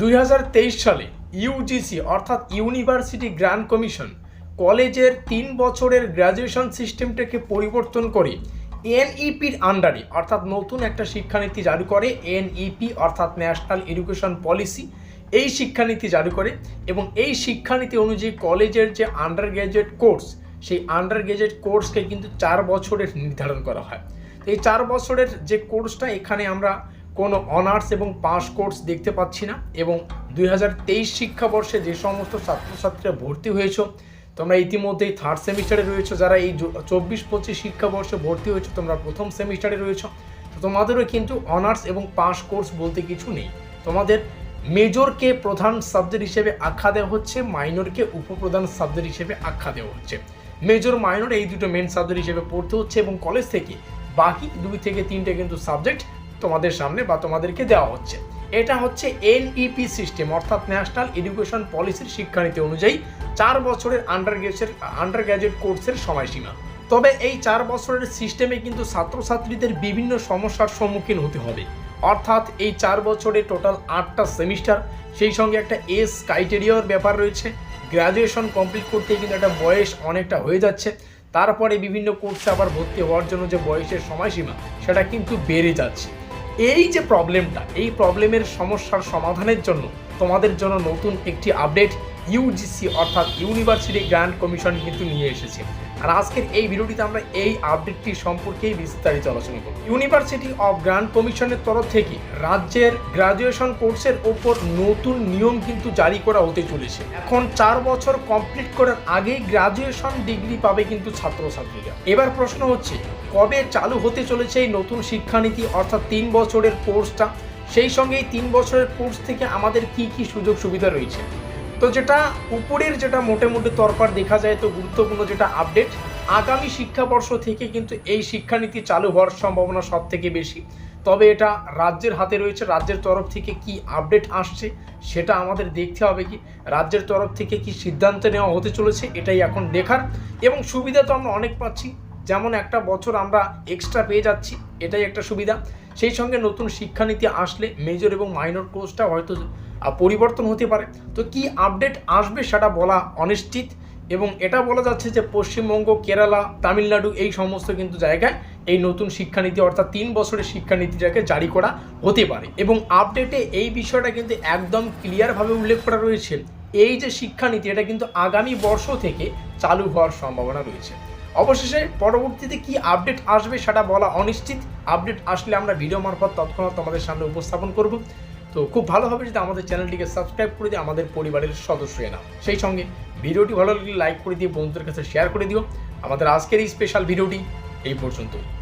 দুই হাজার তেইশ সালে ইউজিসি অর্থাৎ ইউনিভার্সিটি গ্র্যান্ড কমিশন কলেজের তিন বছরের গ্র্যাজুয়েশন সিস্টেমটাকে পরিবর্তন করে এনইপির আন্ডারে, অর্থাৎ নতুন একটা শিক্ষানীতি জারি করে, এনইপি অর্থাৎ ন্যাশনাল এডুকেশন পলিসি, এই শিক্ষানীতি জারি করে এবং এই শিক্ষানীতি অনুযায়ী কলেজের যে আন্ডার গ্র্যাজুয়েট কোর্স, সেই আন্ডার গ্র্যাজুয়েট কোর্সকে কিন্তু চার বছরের নির্ধারণ করা হয়। এই চার বছরের যে কোর্সটা, এখানে আমরা কোনো অনার্স এবং পাস কোর্স দেখতে পাচ্ছি না এবং দুই হাজার তেইশ শিক্ষাবর্ষে যে সমস্ত ছাত্রছাত্রীরা ভর্তি হয়েছো, তোমরা ইতিমধ্যেই থার্ড সেমিস্টারে রয়েছো। যারা এই চব্বিশ, পঁচিশ শিক্ষাবর্ষে ভর্তি হয়েছো, তোমরা প্রথম সেমিস্টারে রয়েছো। তো তোমাদেরও কিন্তু অনার্স এবং পাস কোর্স বলতে কিছু নেই। তোমাদের মেজরকে প্রধান সাবজেক্ট হিসেবে আখ্যা দেওয়া হচ্ছে মাইনরকে উপপ্রধান সাবজেক্ট হিসেবে আখ্যা দেওয়া হচ্ছে। মেজর মাইনর এই দুটো মেন সাবজেক্ট হিসেবে পড়তে হচ্ছে এবং কলেজ থেকে বাকি দুই থেকে তিনটে কিন্তু সাবজেক্ট তোমাদের সামনে বা তোমাদেরকে দেওয়া হচ্ছে। এটা হচ্ছে এনইপি সিস্টেম অর্থাৎ ন্যাশনাল এডুকেশন পলিসির শিক্ষানীতি অনুযায়ী চার বছরের আন্ডার গ্রেজুয়েট আন্ডার গ্র্যাজুয়েট কোর্সের সময়সীমা। তবে এই চার বছরের সিস্টেমে কিন্তু ছাত্রছাত্রীদের বিভিন্ন সমস্যার সম্মুখীন হতে হবে। অর্থাৎ এই চার বছরে টোটাল আটটা সেমিস্টার সেই সঙ্গে একটা এস ক্রাইটেরিয়ার ব্যাপার রয়েছে। গ্র্যাজুয়েশন কমপ্লিট করতে কিন্তু একটা বয়স অনেকটা হয়ে যাচ্ছে। তারপরে বিভিন্ন কোর্সে আবার ভর্তি হওয়ার জন্য যে বয়সের সময়সীমা, সেটা কিন্তু বেড়ে যাচ্ছে। এই যে প্রবলেমটা এই প্রবলেমের সমস্যার সমাধানের জন্য তোমাদের জন্য নতুন একটি আপডেট ইউজিসি অর্থাৎ ইউনিভার্সিটি গ্র্যান্ড কমিশন কিন্তু নিয়ে এসেছে। আর আজকের এই ভিডিওটিতে আমরা এই আপডেটটি সম্পর্কেই বিস্তারিত আলোচনা করব। ইউনিভার্সিটি অফ গ্র্যান্ড কমিশনের তরফ থেকে রাজ্যের গ্রাজুয়েশন কোর্সের ওপর নতুন নিয়ম কিন্তু জারি করা হতে চলেছে। এখন চার বছর কমপ্লিট করার আগেই গ্রাজুয়েশন ডিগ্রি পাবে কিন্তু ছাত্রছাত্রীরা। এবার প্রশ্ন হচ্ছে, কবে চালু হতে চলেছে এই নতুন শিক্ষানীতি? অর্থাৎ তিন বছরের কোর্সটা সেই সঙ্গে এই তিন বছরের কোর্স থেকে আমাদের কি কি সুযোগ সুবিধা রয়েছে? তো যেটা উপরের যেটা মোটে মোটে তরফার দেখা যায়, তো গুরুত্বপূর্ণ যেটা আপডেট আগামী শিক্ষাবর্ষ থেকে কিন্তু এই শিক্ষানীতি চালু হওয়ার সম্ভাবনা সব থেকে বেশি। তবে এটা রাজ্যের হাতে রয়েছে, রাজ্যের তরফ থেকে কি আপডেট আসছে সেটা আমাদের দেখতে হবে কি, রাজ্যের তরফ থেকে কি সিদ্ধান্ত নেওয়া হতে চলেছে এটাই এখন দেখার। এবং সুবিধা তো আমরা অনেক পাচ্ছি যেমন একটা বছর আমরা এক্সট্রা পেয়ে যাচ্ছি, এটাই একটা সুবিধা। সেই সঙ্গে নতুন শিক্ষানীতি আসলে মেজর এবং মাইনর কোর্সটা হয়তো পরিবর্তন হতে পারে। তো কি আপডেট আসবে সেটা বলা অনিশ্চিত এবং এটা বলা যাচ্ছে যে পশ্চিমবঙ্গ, কেরালা, তামিলনাড়ু এই সমস্ত কিন্তু জায়গায় এই নতুন শিক্ষানীতি অর্থাৎ তিন বছরের শিক্ষানীতিটাকে জারি করা হতে পারে। এবং আপডেটে এই বিষয়টা কিন্তু একদম ক্লিয়ারভাবে উল্লেখ করা রয়েছে। এই যে শিক্ষানীতি, এটা কিন্তু আগামী বর্ষ থেকে চালু হওয়ার সম্ভাবনা রয়েছে। অবশেষে পরবর্তীতে কি আপডেট আসবে সেটা বলা অনিশ্চিত। আপডেট আসলে আমরা ভিডিও মারফত তৎক্ষণাৎ তোমাদের সামনে উপস্থাপন করব। তো খুব ভালো হবে যদি আমাদের চ্যানেলটিকে সাবস্ক্রাইব করে দিয়ে আমাদের পরিবারের সদস্য নাও। সেই সঙ্গে ভিডিওটি ভালো লাগলে লাইক করে দিয়ে বন্ধুদের কাছে শেয়ার করে দিও। আমাদের আজকের এই স্পেশাল ভিডিওটি এই পর্যন্তই।